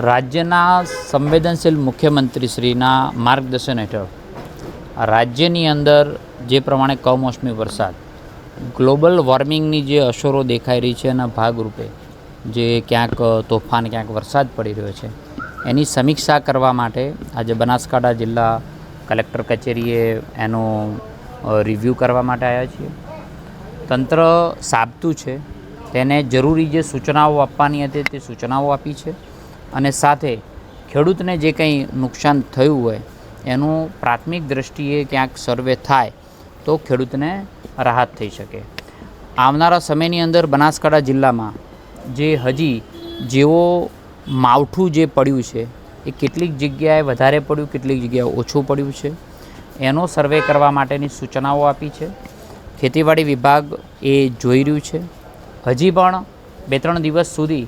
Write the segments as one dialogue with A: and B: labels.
A: રાજ્યના સંવેદનશીલ મુખ્યમંત્રીશ્રીના માર્ગદર્શન હેઠળ રાજ્યની અંદર જે પ્રમાણે કમોસમી વરસાદ, ગ્લોબલ વોર્મિંગની જે અસરો દેખાઈ રહી છે એના ભાગરૂપે જે ક્યાંક તોફાન, ક્યાંક વરસાદ પડી રહ્યો છે, એની સમીક્ષા કરવા માટે આજે બનાસકાંઠા જિલ્લા કલેક્ટર કચેરીએ એનો રિવ્યૂ કરવા માટે આવ્યા છીએ. તંત્ર સાબતું છે, તેને જરૂરી જે સૂચનાઓ આપવાની હતી તે સૂચનાઓ આપી છે. અને સાથે ખેડૂતને જે કંઈ નુકસાન થયું હોય, એનું પ્રાથમિક દ્રષ્ટિએ ક્યાંક સર્વે થાય, તો ખેડૂતને રાહત થઈ શકે. આવનારા સમયની અંદર બનાસકાંઠા જિલ્લામાં જે હજી જેવો માવઠું જે પડ્યું છે, એ કેટલીક જગ્યાએ વધારે પડ્યું, કેટલીક જગ્યાએ ઓછું પડ્યું છે. એનો સર્વે કરવા માટેની સૂચનાઓ આપી છે. ખેતીવાડી વિભાગ એ જોઈ રહ્યું છે. હજી પણ બે ત્રણ દિવસ સુધી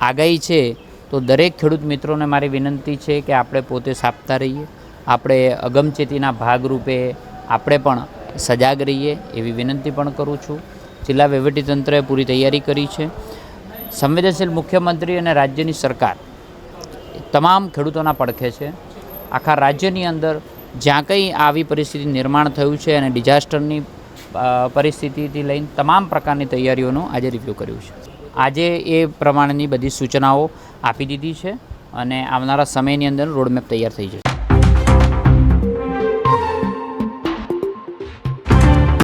A: આગાહી છે તો દરેક ખેડૂત મિત્રોને મારી વિનંતી છે કે આપણે પોતે સાપતા રહીએ, આપણે અગમચેતીના ભાગરૂપે આપણે પણ સજાગ રહીએ એવી વિનંતી પણ કરું છું. જિલ્લા વહીવટીતંત્રએ પૂરી તૈયારી કરી છે. સંવેદનશીલ મુખ્યમંત્રી અને રાજ્યની સરકાર તમામ ખેડૂતોના પડખે છે. આખા રાજ્યની અંદર જ્યાં કંઈ આવી પરિસ્થિતિ નિર્માણ થયું છે અને ડિઝાસ્ટરની પરિસ્થિતિથી લઈને તમામ પ્રકારની તૈયારીઓનું આજે રિવ્યૂ કર્યું છે. આજે એ પ્રમાણેની બધી સૂચનાઓ આપી દીધી છે અને આવનારા સમયની અંદર રોડમેપ તૈયાર થઈ જશે.